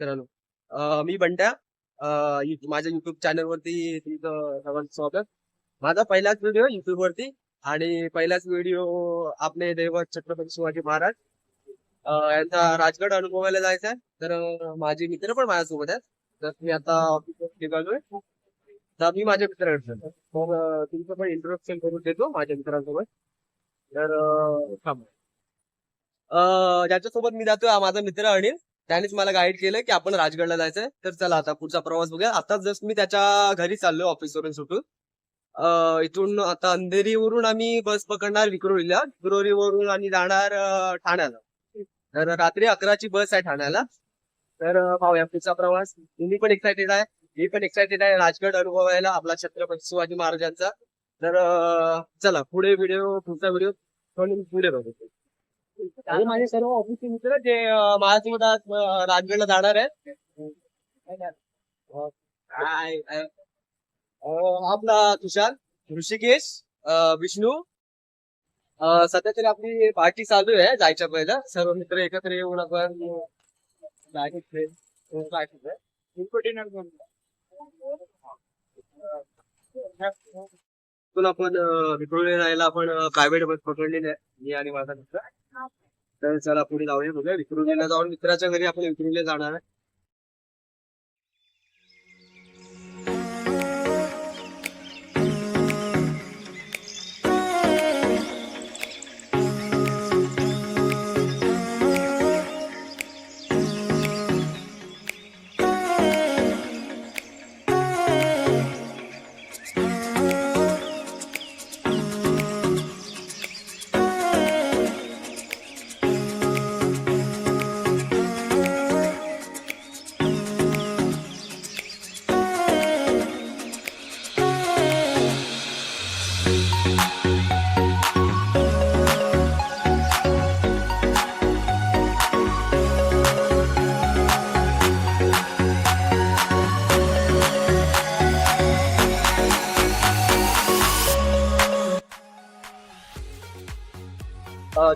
मित्रांनो मी बंट्या माझ्या YouTube channel वरती तुमचं सर्वांचं स्वागत. माझा पहिलाच व्हिडिओ युट्यूब वरती आणि पहिलाच व्हिडिओ आपले दैवत छत्रपती शिवाजी महाराज. यांचा राजगड अनुभवायला जायचा आहे. तर माझे मित्र पण माझ्यासोबत आहेत. तर मी आता ऑफिस निघालोय. तर मी माझ्या मित्राकडे तर तुमचं पण इंट्रोडक्शन करून देतो माझ्या मित्रांसोबत. तर थांब. ज्याच्यासोबत मी जातोय माझा मित्र अनिल. त्यानेच मला गाईड केलं की आपण राजगडला जायचंय. तर चला आता पुढचा प्रवास बघूया. आता जस्ट मी त्याच्या घरी चाललोय ऑफिसवरून सुटून. इथून आता अंधेरीवरून आम्ही बस पकडणार विक्रोळीला. विक्रोळीवरून आणि जाणार ठाण्याला. तर रात्री अकराची बस आहे ठाण्याला. तर पाहूया पुढचा प्रवास. तुम्ही पण एक्सायटेड आहे. मी पण एक्सायटेड आहे. राजगड अनुभवायला आपला छत्रपती शिवाजी महाराजांचा. तर चला पुढे व्हिडिओ पुढचा व्हिडिओ पुढे बघू. आणि माझे सर्व ऑफिसचे मित्र जे अं, राजगडला जाणार आहेत. अं, काय काय- अं, आपला तुषार ऋषिकेश अं, विष्णू. अं, सध्या तरी आपली पार्टी चालू आहे जायच्या पहिलं. सर्व मित्र एकत्र येऊन आपण जायचं train- train जायचं आहे. इथून आपण विक्रोळी राहायला आपण प्रायव्हेट बस पकडलेली आहे मी आणि माझा मित्र. तर चला पुढे जाऊया बघूया. विक्रोलीला जाऊन मित्राच्या घरी आपण विक्रोलीला जाणार आहे.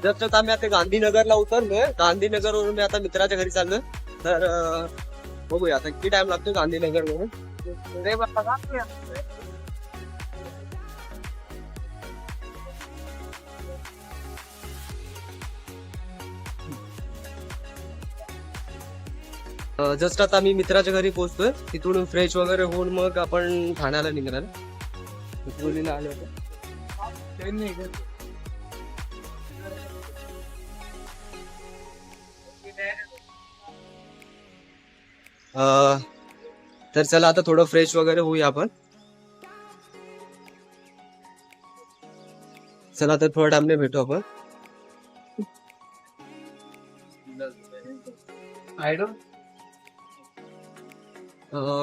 आता आम्ही आता गांधीनगरला उतरलोय. गांधीनगरवरून मी आता मित्राच्या घरी चाललोय. तर बघूया आता किती टाइम लागतो गांधीनगर वरून जस्ट आता मी मित्राच्या घरी पोहोचतोय. तिथून फ्रेश वगैरे होऊन मग आपण ठाण्याला निघणार. आलो होतो. तर चला आता थोडं फ्रेश वगैरे होऊया आपण. चला तर थोड्या टाइमने भेटू आपण.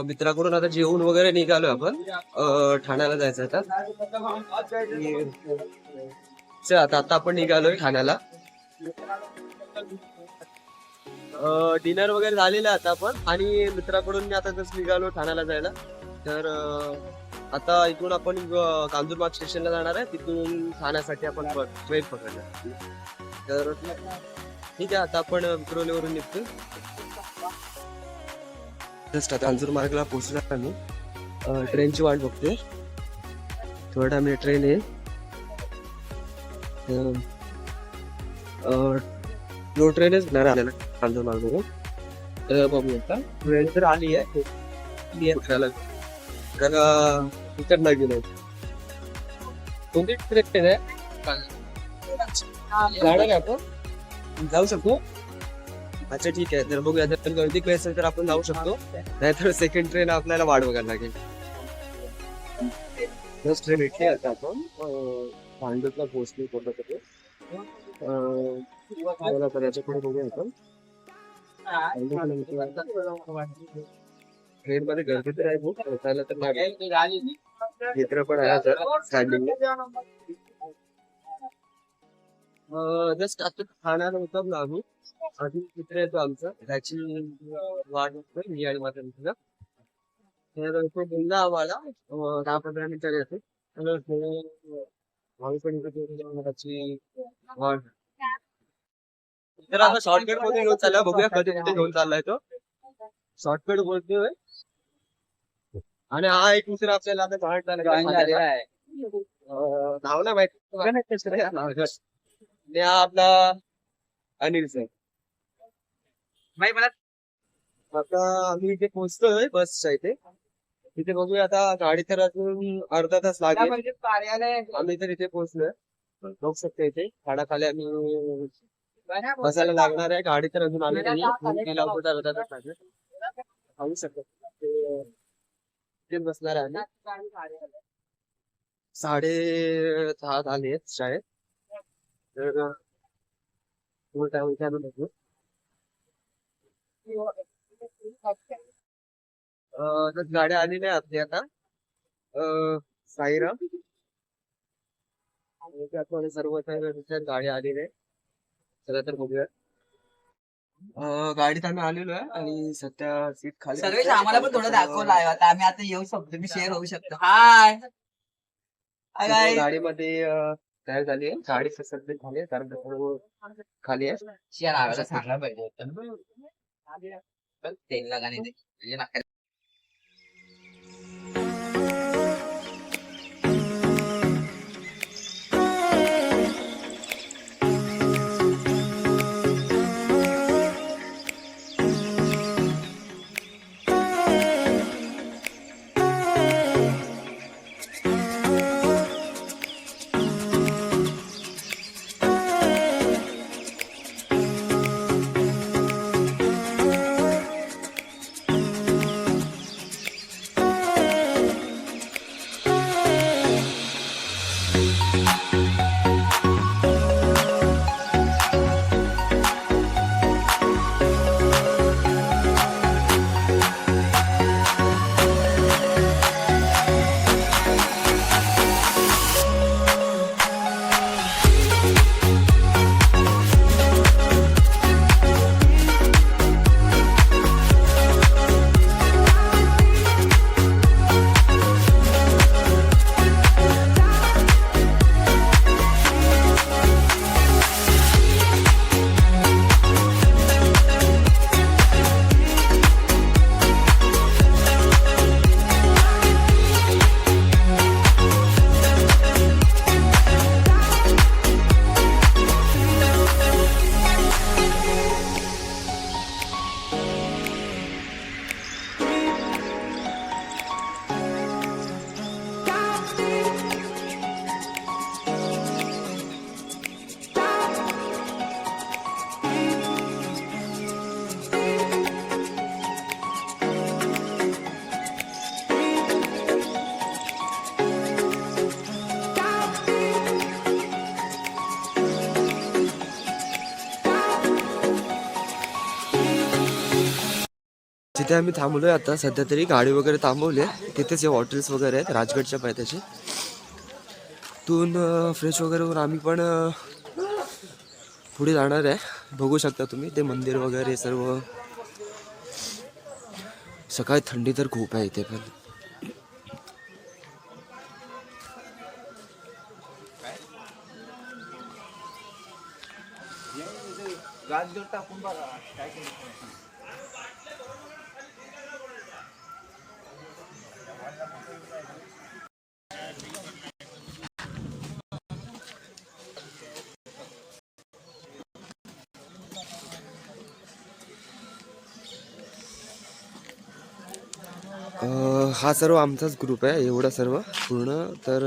मित्राकडून आता जेवून वगैरे निघालोय आपण. ठाण्याला जायचं आता. चल आता आता आपण निघालोय ठाण्याला. डिनर वगैरे झालेलं आहे आता आपण आणि मित्राकडून मी आता जसं निघालो ठाण्याला जायला. तर आता इथून आपण अं, स्टेशनला जाणार आहे. तिथून ठाण्यासाठी आपण ट्रेन पकडणार. तर ठीक आहे आता आपण विक्रोलीवरून निघतो जस्ट आता कांजूर मार्गला पोहोचणार आम्ही. ट्रेनची वाट बघतोय. थोड्या टाइमने ट्रेन येईल जो ट्रेनच घेणार आपल्याला. तर बघूया आता. ट्रेन तर आली आहे. आहे फिरायला. तर इकडनं गेलो. कोणती ट्रेन आहे जाणार आहे आपण? जाऊ शकतो अच्छा ठीक आहे. तर बघूया जर गर्दी काही असेल तर आपण जाऊ शकतो. नाहीतर सेकंड ट्रेन आपल्याला वाट बघायला लागेल. जस्ट ट्रेन भेटली आता आपण. अं, भांडूपला पोहोचली मला तर याच्यापुढे बघूया आपण. ट्रेन मध्ये गर्दी तर आहे खूप. बसायला तर लागेल पण आहे जस्ट आता ठाण्याला उतरलो आम्ही. अजून मित्र येतो आमचा? त्याची वाट बघतोय मी आणि माझ्या मित्र. तर तो बोलला आम्हाला अं, दहा येते तर तो- पण त्याची वाट तर आता शॉर्टकटमध्ये घेऊन चालला बघूया कधी कुठे घेऊन चाललाय तो. शॉर्टकट बोलतोय आणि हा एक दुसरा आपल्याला आता जॉईंट झालेला आहे. नाव नाही माहिती. हा आपला अनिल सर आता आम्ही इथे पोहोचतोय बसच्या इथे. तिथे बघूया आता गाडी तर अजून अर्धा तास लागेल. आम्ही तर इथे पोहोचलोय. बघू शकतो इथे. झाडाखाली आम्ही बसायला लागणार आहे. गाडी तर अजून आली नाही पाहू शकतो. ते- बसणार आहे आम्ही. साडे दहा झाले आहेत शाळेत. तर उलटा उलटा बघू अं, तर गाड्या आलेल्या आहेत आपली आता. साईराम. सर्व गाड्या आलेल्या आहेत चला तर बघूया. अं, गाडीत आम्ही आलेलो आहे आणि सध्या सीट खाली सर्वेश आम्हाला पण थोडं दाखवलं आहे. आता आम्ही आता येऊ शकतो. मी शेअर होऊ शकतो. हाय. गाडीमध्ये अं, तयार झाली आहे. गाडी सध्या झाली आहे कारण सर्व खाली आहे. शेअर आवायला सांगायला पाहिजे होतं. पण तेल म्हणजे जिथे आम्ही थांबलो आहे आता सध्या तरी गाडी वगैरे थांबवली आहे. तिथेच हे हॉटेल्स वगैरे आहेत राजगडच्या पायथ्याचे तून फ्रेश वगैरे होऊन आम्ही पण पुढे जाणार आहे. बघू शकता तुम्ही ते मंदिर वगैरे सर्व. सकाळी थंडी तर खूप आहे इथे पण. अं, हा सर्व आमचाच ग्रुप आहे एवढा सर्व पूर्ण. तर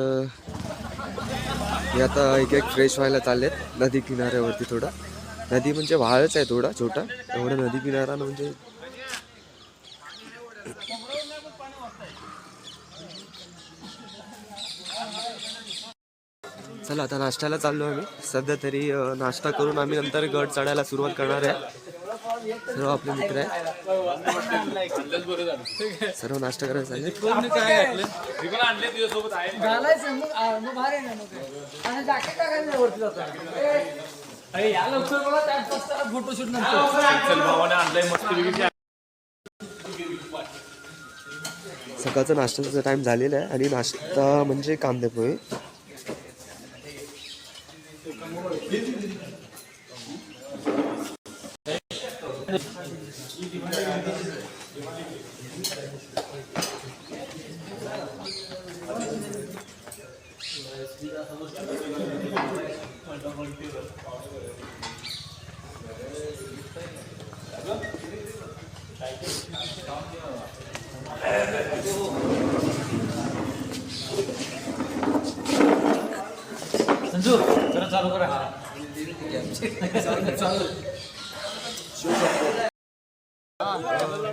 हे आता एक एक फ्रेश व्हायला चाललेत नदी किनाऱ्यावरती थोडा. नदी म्हणजे व्हाळच आहे थोडा छोटा. एवढा नदी किनारा म्हणजे चला आता नाश्त्याला चाललो आम्ही. सध्या तरी नाश्ता करून आम्ही नंतर गड चढायला सुरुवात करणार आहे. सर्व आपले मित्र आहे सर्व नाश्ता करायला चालले फोटोशूट सकाळचा नाश्त्याचा टाइम झालेला आहे आणि नाश्ता म्हणजे कांदे पोहे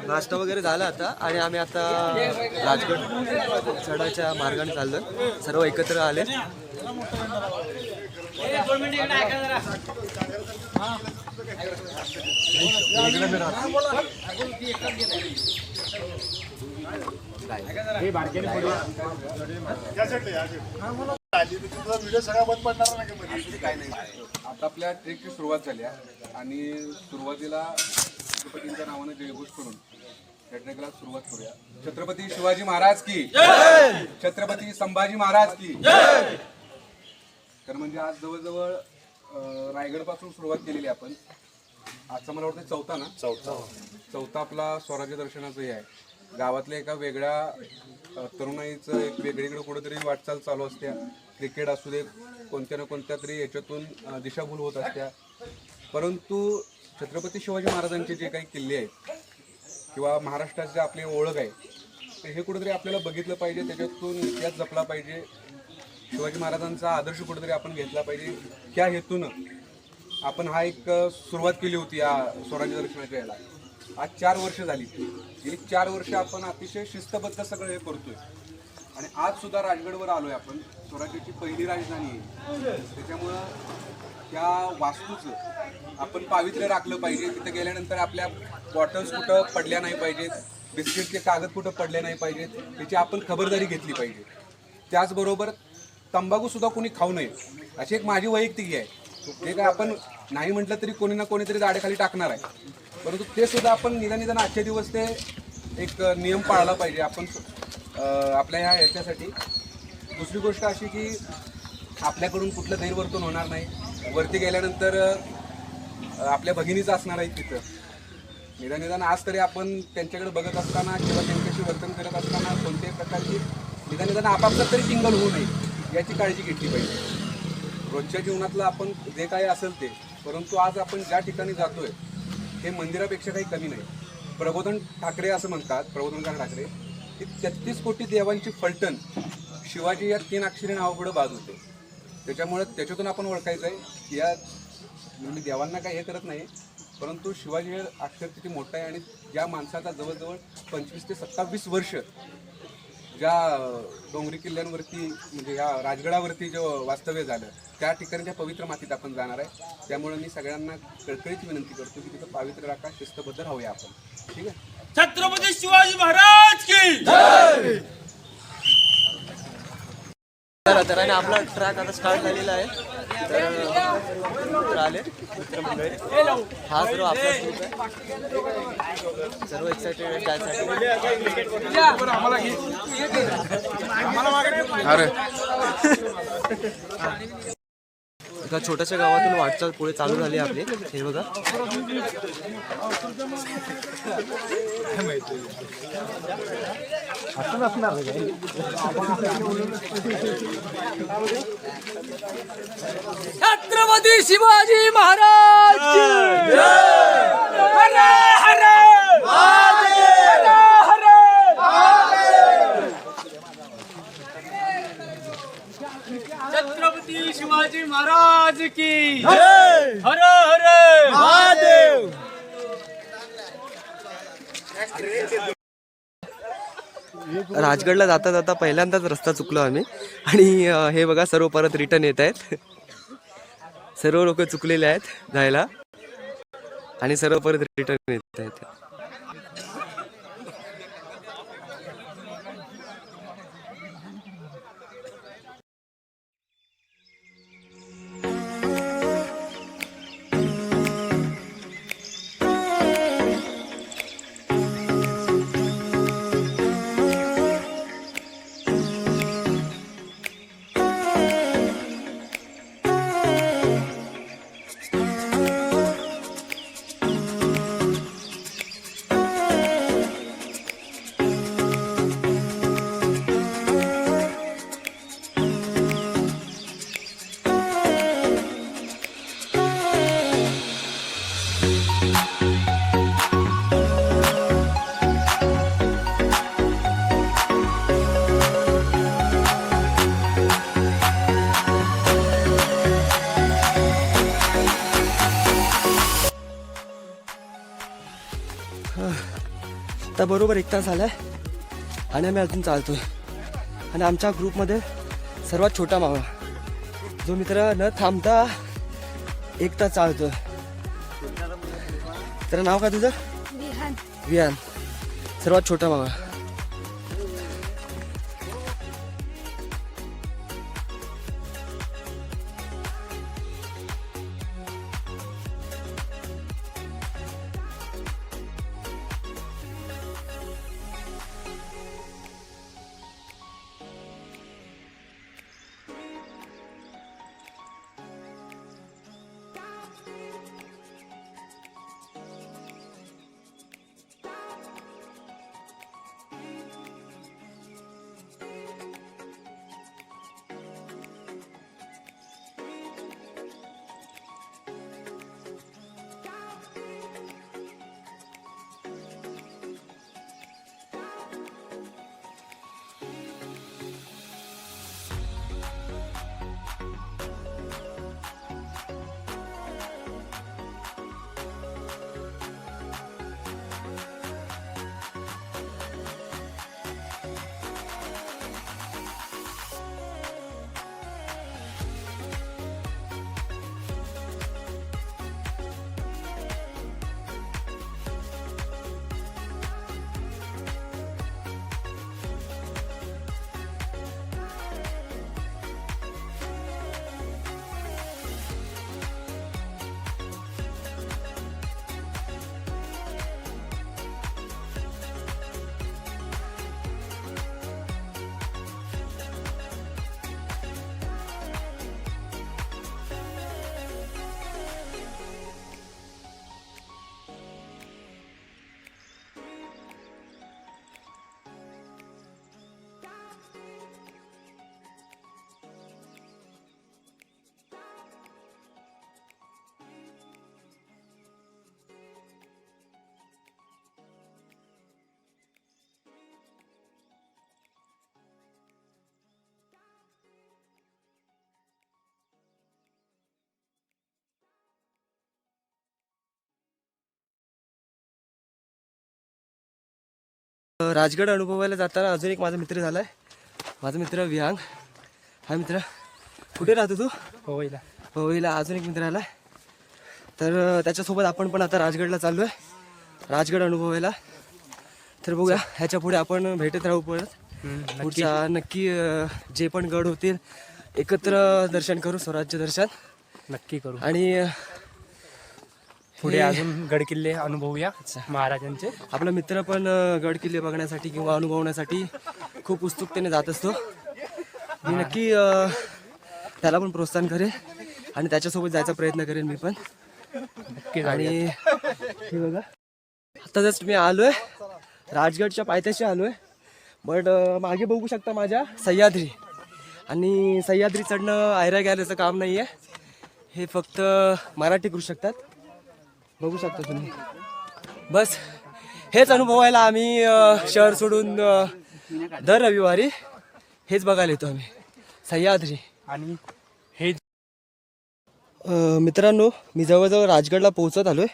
नाश्ता वगैरे झाला आता आणि आम्ही आता राजगड चढाच्या मार्गाने चाललो सर्व एकत्र आले. आता आपल्या ट्रेकची सुरुवात झाली आहे. आणि सुरुवातीला छत्रपतींच्या नावानं जयघोष करून या ट्रेकला सुरुवात करूया. छत्रपती शिवाजी महाराज की? छत्रपती संभाजी महाराज की? तर म्हणजे आज जवळजवळ रायगडपासून सुरुवात केलेली आपण. आजचा मला वाटतं चौथा ना? चौथा. चौथा आपला स्वराज्य दर्शनाचं हे आहे. गावातल्या एका वेगळ्या तरुणाईचं एक वेगळीकडे कुठेतरी वाटचाल चालू असत्या. क्रिकेट असू दे कोणत्या ना कोणत्या तरी याच्यातून दिशाभूल होत असत्या. परंतु छत्रपती शिवाजी महाराजांचे जे काही किल्ले आहेत किंवा महाराष्ट्राची आपली ओळख आहे तर हे कुठेतरी आपल्याला बघितलं पाहिजे त्याच्यातून इतिहास जपला पाहिजे. शिवाजी महाराजांचा आदर्श कुठेतरी आपण घेतला पाहिजे. त्या हेतून आपण हा एक सुरुवात केली होती या स्वराज्य दर्शनाच्या याला आज चार वर्ष झाली. गेली चार वर्ष आपण अतिशय शिस्तबद्ध सगळं हे करतोय. आणि आज सुद्धा राजगडवर आलोय आपण. स्वराज्याची पहिली राजधानी आहे. त्याच्यामुळं त्या वास्तूचं आपण पावित्र्य राखलं पाहिजे. तिथे गेल्यानंतर आपल्या बॉटल्स कुठं पडल्या नाही पाहिजेत. बिस्किटचे कागद कुठं पडले नाही पाहिजेत. त्याची आपण खबरदारी घेतली पाहिजे. त्याचबरोबर तंबाखूसुद्धा कोणी खाऊ नये अशी एक माझी वैयक्तिक आहे. जे काय आपण नाही म्हटलं तरी कोणी ना कोणीतरी दाडेखाली टाकणार आहे. परंतु ते सुद्धा आपण निदान निदान आजच्या दिवस ते एक नियम पाळला पाहिजे. आपण आपल्या ह्या याच्यासाठी. दुसरी गोष्ट अशी की आपल्याकडून कुठलं गैरवर्तन होणार नाही. वरती गेल्यानंतर आपल्या भगिनीचं असणार आहे तिथं. निदान निदान आज तरी आपण त्यांच्याकडे बघत असताना किंवा त्यांच्याशी वर्तन करत असताना कोणत्याही प्रकारची निदान निदान आपापसात तरी सिंगल होऊ नये याची काळजी घेतली पाहिजे. रोजच्या जीवनातलं आपण जे काही असेल ते परंतु आज आपण ज्या ठिकाणी जातोय हे मंदिरापेक्षा काही कमी नाही. प्रबोधन ठाकरे असं म्हणतात प्रबोधनकार ठाकरे की तेहतीस कोटी देवांची फलटण शिवाजी या तीन अक्षरी नावापुढे बाद होते. त्याच्यामुळे त्याच्यातून आपण ओळखायचं आहे की या मी देवांना काही हे करत नाही परंतु शिवाजी हे अक्षर किती मोठं आहे आणि ज्या माणसाचा जवळजवळ पंचवीस ते सत्तावीस वर्ष ज्या डोंगरी किल्ल्यांवरती म्हणजे या राजगडावरती जो वास्तव्य झालं त्या ठिकाणच्या पवित्र मातीत आपण जाणार आहे. त्यामुळे मी सगळ्यांना कळकळीची विनंती करतो की तिथं पावित्र्य राखा शिस्तबद्ध राहूया आपण. ठीक आहे? छत्रपती शिवाजी महाराज की तर आणि आपला ट्रॅक आता स्टार्ट झालेला आहे. तर मित्र आले मित्रमंडळी. हा सर्व आपला ग्रुप आहे. सर्व त्यासाठी. एका छोट्याशा गावातून वाटचाल पुढे चालू झाली आपली. हे बघा. छत्रपती शिवाजी महाराज की हर हर हर हर शिवाजी महाराज की। हर हर। महादेव! राजगडला जाता जाता पहिल्यांदाच रस्ता चुकलो आम्ही. आणि हे बघा सर्व परत रिटर्न येत आहेत. सर्व लोक चुकलेले आहेत जायला. आणि सर्व परत रिटर्न येत आहेत. आता बरोबर एक तास झालाय. आणि आम्ही अजून चालतोय. आणि आमच्या ग्रुपमध्ये सर्वात छोटा मावळा जो मित्र न थांबता एक तास चालतोय. तर नाव काय तुझं? विहान. सर्वात छोटा मावळा राजगड अनुभवायला जाताना अजून एक माझा मित्र झालाय. माझा मित्र विहांग हा मित्र. कुठे राहतो तू? होईला. होईला. अजून एक मित्र आलाय. तर त्याच्यासोबत आपण पण आता राजगडला चाललोय. राजगड अनुभवायला. तर बघूया ह्याच्या पुढे आपण भेटत राहू परत. पुढच्या नक्की जे पण गड होतील एकत्र दर्शन करू स्वराज्य दर्शन. नक्की करू. आणि पुढे अजून गड किल्ले अनुभवूया महाराजांचे. आपला मित्र पण गड किल्ले बघण्यासाठी किंवा अनुभवण्यासाठी खूप उत्सुकतेने जात असतो. मी नक्की त्याला पण प्रोत्साहन करेन आणि त्याच्यासोबत जायचा प्रयत्न करेन मी पण. आणि. हे बघा. आता जस्ट मी आलोय राजगडच्या पायथ्याशी आलोय. बट मागे बघू शकता माझ्या सह्याद्री. आणि सह्याद्री चढणं आयरा गेल्याचं काम नाही आहे हे फक्त मराठी करू शकतात. बघू शकता तुम्ही. बस हेच अनुभवायला आम्ही शहर सोडून दर रविवारी हेच बघायला येतो आम्ही. सह्याद्री. आणि हे मित्रांनो मी जवळजवळ राजगडला पोहोचत आलोय.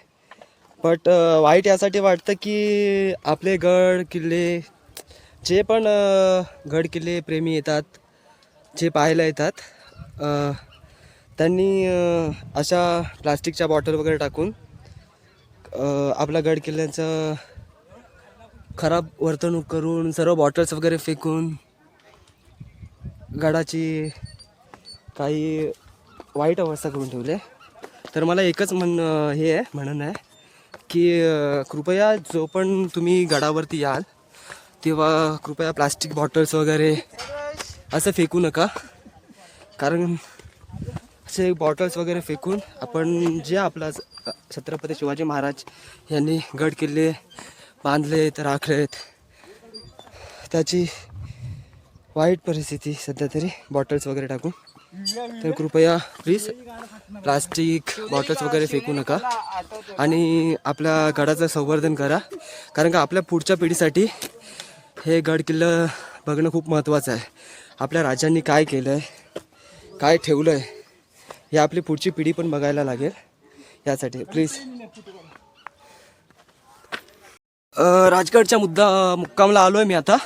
बट वाईट यासाठी वाटतं की आपले गड किल्ले जे पण गड किल्ले प्रेमी येतात जे पाहायला येतात त्यांनी अशा प्लास्टिकच्या बॉटल वगैरे टाकून आपला गड किल्ल्यांचं खराब वर्तणूक करून सर्व बॉटल्स वगैरे फेकून गडाची काही वाईट अवस्था करून ठेवली आहे. तर मला एकच म्हण हे आहे म्हणणं आहे की कृपया जो पण तुम्ही गडावरती याल तेव्हा कृपया प्लास्टिक बॉटल्स वगैरे असं फेकू नका कारण असे बॉटल्स वगैरे फेकून आपण जे आपला छत्रपती शिवाजी महाराज यांनी गड किल्ले बांधलेत राखलेत त्याची वाईट परिस्थिती सध्या तरी बॉटल्स वगैरे टाकून. तर कृपया प्लीज प्लास्टिक बॉटल्स वगैरे फेकू नका. आणि आपल्या गडाचं संवर्धन करा. कारण का आपल्या पुढच्या पिढीसाठी हे गड किल्लं बघणं खूप महत्त्वाचं आहे. आपल्या राजांनी काय केलं आहे काय ठेवलं आहे हे आपली पुढची पिढी पण बघायला लागेल. यासाठी प्लीज राजगडच्या मुद्दा मुक्कामला आलो आहे मी आता.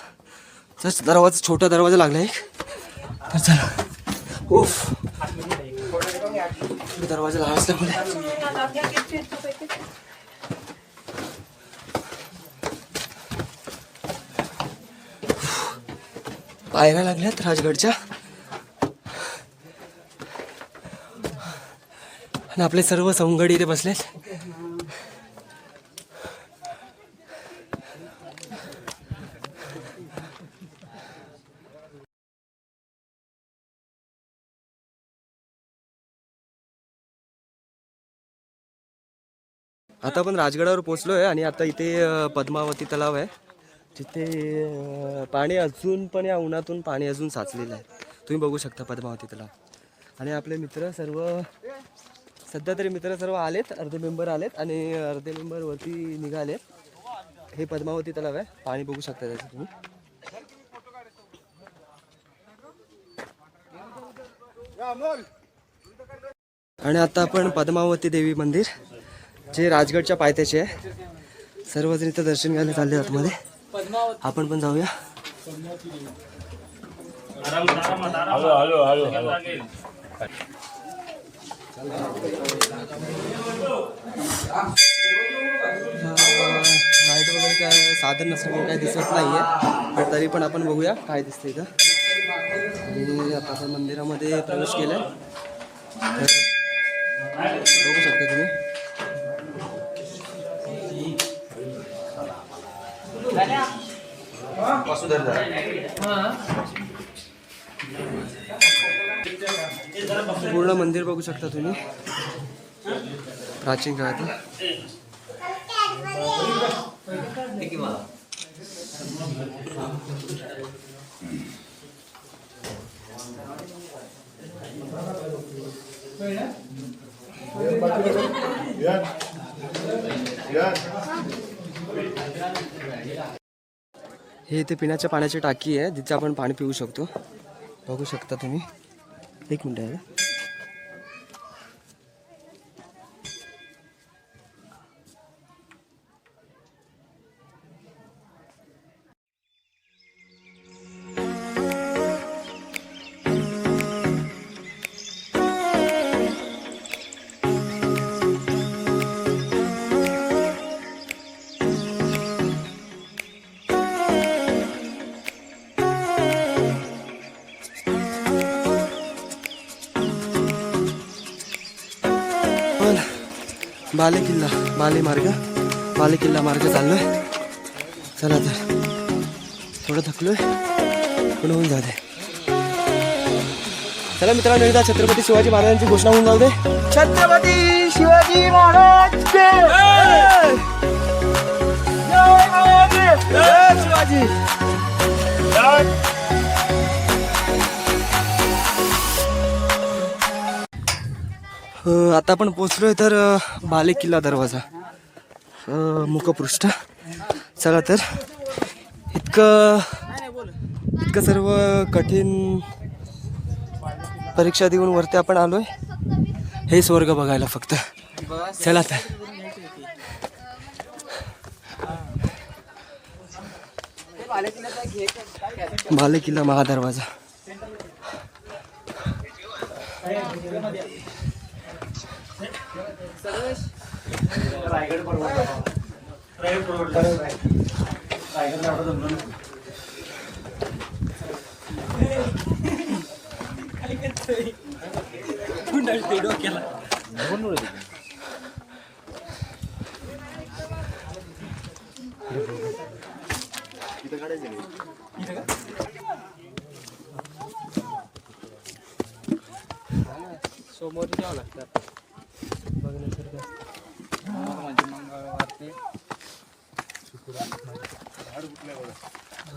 तर दरवाजा छोटा दरवाजा लागला एक. तर चला. उफ. दरवाजा लहान असल्यामुळे. पायऱ्या लागल्यात राजगडच्या. आणि आपले सर्व सवंगडी इथे बसलेत. आता आपण राजगडावर पोहोचलोय आणि आता इथे पद्मावती तलाव आहे. तिथे पाणी अजून पण या उन्हातून पाणी अजून साचलेलं आहे. तुम्ही बघू शकता पद्मावती तलाव. आणि आपले मित्र सर्व सध्या तरी मित्र सर्व आलेत अर्धे मेंबर आलेत आणि अर्धे मेंबर वरती निघाले हे पद्मावती तलाव आहे. पाणी बघू शकता त्याचं तुम्ही. आणि आता आपण पद्मावती देवी मंदिर जे राजगडच्या पायथ्याचे आहे. सर्वजण इथं दर्शन घ्यायला चालले आतमध्ये. आपण पण जाऊया. लाईट वगैरे साधन नसल्यामुळे काय दिसत पण तरी पण मंदिरामध्ये प्रवेश तर बघू शकता तुम्ही. पूर्ण मंदिर बघू शकता तुम्ही. प्राचीन काळात. हे इथे पिण्याच्या पाण्याची टाकी आहे जिथे आपण पाणी पिऊ शकतो. बघू शकता तुम्ही. एक मिनिट बाले किल्ला बाले मार्ग बाले किल्ला मार्ग चाललोय. चला तर थोडं थकलोय पण होऊन जाऊ दे. चला मित्रांनो एकदा छत्रपती शिवाजी महाराजांची घोषणा होऊन जाऊ दे. छत्रपती शिवाजी महाराज शिवाजी! आता आपण पोचलोय तर बाले किल्ला दरवाजा. मुखपृष्ठ. चला तर इतकं इतकं सर्व कठीण परीक्षा देऊन वरती आपण आलोय. हे स्वर्ग बघायला फक्त. चला तर. बाले किल्ला महादरवाजा. रायगड परवडला. रायगड परवडला. रायगड जाणं जमलं गुंडाळते डोक्याला. इथं समोर जावं लागतं.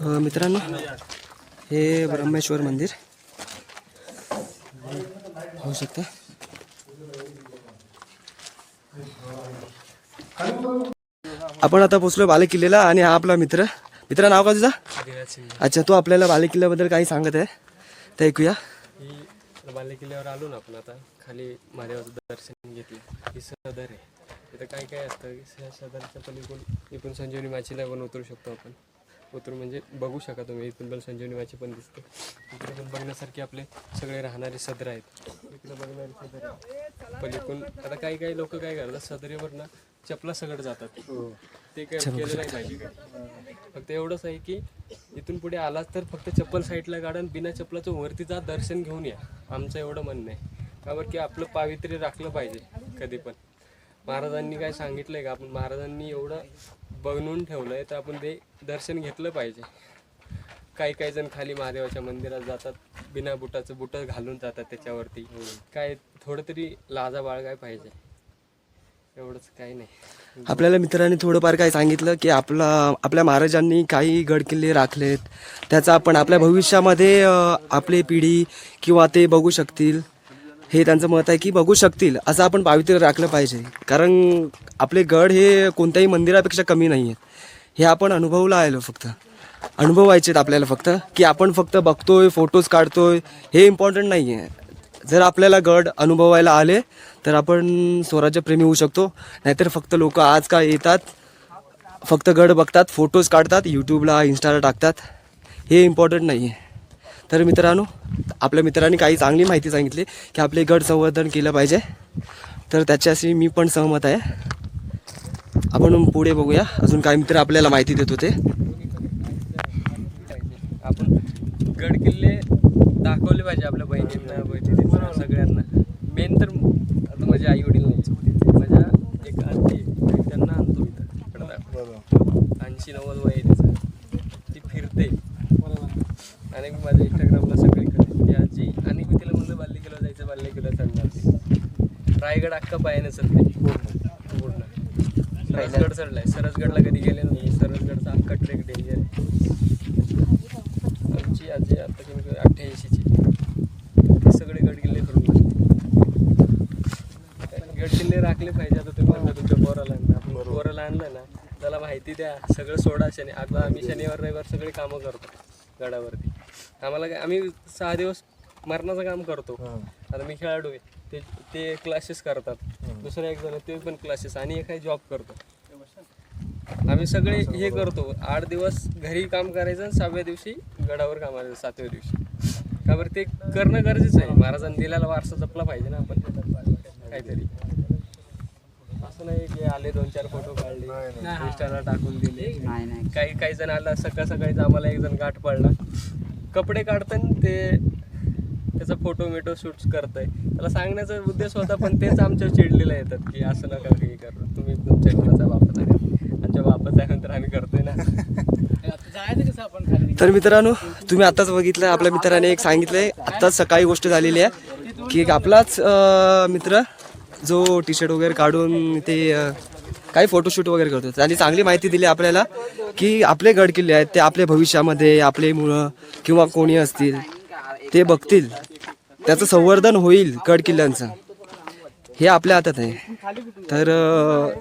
अ, मित्रांनो हे ब्रह्मेश्वर मंदिर. होऊ शकतं. आपण आता पोचलो बाले किल्ल्याला आणि हा आपला मित्र. मित्र नाव का तुझा? अच्छा तो आपल्याला बाले किल्ल्याबद्दल काही सांगत आहे. ते ऐकूया. बाले किल्ल्यावर आलो ना आपण आता. खाली महादेवाचं दर्शन घेतलं. ही सदर आहे. तिथं काय काय असतं? की सदरच्या पलीकडून इथून संजीवनी माचीला पण उतरू शकतो आपण. उतरून म्हणजे बघू शका तुम्ही इथून पण संजीवनी माची पण दिसते. इकडे पण बघण्यासारखे आपले सगळे राहणारे सदर आहेत. इकडे बघणारे सदर आहेत. पलीकडून आता काही काही लोक काय करतात सदरेवर ना चपला सगळं जातात. ते काय केलं नाही पाहिजे फक्त एवढंच आहे की इथून पुढे आलाच तर फक्त चप्पल साईडला काढा आणि बिना चप्पलाचं वरती जा दर्शन घेऊन या. आमचं एवढं म्हणणं आहे. का बरं की आपलं पावित्र्य राखलं पाहिजे कधी पण. महाराजांनी काय सांगितलंय का? आपण महाराजांनी एवढं बनवून ठेवलंय तर आपण ते दर्शन घेतलं पाहिजे. काही काही जण खाली महादेवाच्या मंदिरात जातात बिना बुटाचं बुट घालून जातात त्याच्यावरती. काय थोडं तरी लाजा बाळगाय पाहिजे? एवढंच काही नाही. आपल्याला मित्रांनी थोडंफार काय सांगितलं की आपला आपल्या महाराजांनी काही गडकिल्ले राखलेत. त्याचा आपण आपल्या भविष्यामध्ये आपली पिढी किंवा ते बघू शकतील. हे त्यांचं मत आहे की बघू शकतील असं आपण पावित्र्य राखलं पाहिजे. कारण आपले गड हे कोणत्याही मंदिरापेक्षा कमी नाही आहेत हे आपण अनुभवला आलो फक्त. अनुभवायचे आहेत आपल्याला फक्त की आपण फक्त बघतोय फोटोज काढतोय हे इम्पॉर्टंट नाही आहे जर आपल्याला गड अनुभवायला आले तर आपण स्वराज्यप्रेमी होऊ शकतो. नाहीतर फक्त लोक आज काय येतात फक्त गड बघतात फोटोज काढतात यूट्यूबला इन्स्टाला टाकतात. हे इम्पॉर्टंट नाही आहे तर मित्रांनो आपल्या मित्रांनी काही चांगली माहिती सांगितली की आपले गड संवर्धन केलं पाहिजे. तर त्याच्याशी मी पण सहमत आहे. आपण पुढे बघूया. अजून काही मित्र आपल्याला माहिती देत होते. पाहिजे आपण गड किल्ले दाखवले पाहिजे आपल्या बहिणींना बहिणींना सगळ्यांना. मेन तर आता माझे आई वडील नाही माझ्या एक आजी त्यांना आणतो इथं ऐंशी नव्वद वय ती फिरते. आणि मी माझ्या इंस्टाग्रामला सगळीकडे ती आजी. आणि मी तिला म्हणलं बाल्लिकेला जायचं बाल्लिकेला चढणार रायगड अख्खा पायाने चढले पूर्ण. सरसगड चढलाय. सरसगडला कधी गेले नाही. सरसगडचा अख्खा ट्रेक डेंजर आहे. आमची आजी आता कमी अठ्ठ्याऐंशीची. ते सगळे गडकिल्ले फिरून बसले. गडकिल्ले राखले पाहिजे. आता तुम्ही म्हणता तुमच्या पोराला आणलं आपण पोराला आणलं ना त्याला माहिती द्या. सगळं सोडा शनी आता आम्ही शनिवार रविवार सगळे कामं करतो गडावरती. आम्हाला काय आम्ही सहा दिवस मरणाचं काम करतो. आता मी खेळाडू आहे. ते ते क्लासेस करतात. दुसरा एक जण ते पण क्लासेस आणि एक जॉब करतो. आम्ही सगळे हे करतो. आठ दिवस घरी काम करायचं आणि सहाव्या दिवशी गडावर कामाला सातव्या दिवशी. का बरं ते करणं गरजेचं आहे. महाराजांनी दिलेला वारसा जपला पाहिजे ना आपण. काहीतरी. असं नाही की आले दोन चार फोटो काढले इंस्टाला टाकून दिले. नाही नाही. काही काही जण आला सकाळ सकाळीच आम्हाला एक जण गाठ पडला. कपडे काढताना ते त्याचा फोटो मिटो शूट करताय. त्याला सांगण्याचा उद्देश होता पण तेच आमच्या चिडलेला येतात की असं नका हे करू. तुम्ही तुमच्या घराचा वापस आहे आमच्या वापस आहे नंतर आम्ही करतोय ना. तर मित्रांनो तुम्ही आताच बघितलं आपल्या मित्राने एक सांगितलंय. आत्ताच सकाळी गोष्ट झालेली आहे की एक आपलाच मित्र जो टी शर्ट वगैरे काढून ते काही फोटोशूट वगैरे करतो. त्यांनी चांगली माहिती दिली आपल्याला की आपले गड किल्ले आहेत ते आपल्या भविष्यामध्ये आपले मुलं किंवा कोणी असतील ते बघतील. त्याचं संवर्धन होईल गड किल्ल्यांचं हे आपल्या हातात आहे. तर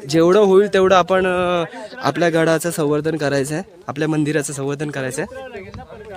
जेवढं होईल तेवढं आपण आपल्या गडाचं संवर्धन करायचं आहे आपल्या मंदिराचं संवर्धन करायचं आहे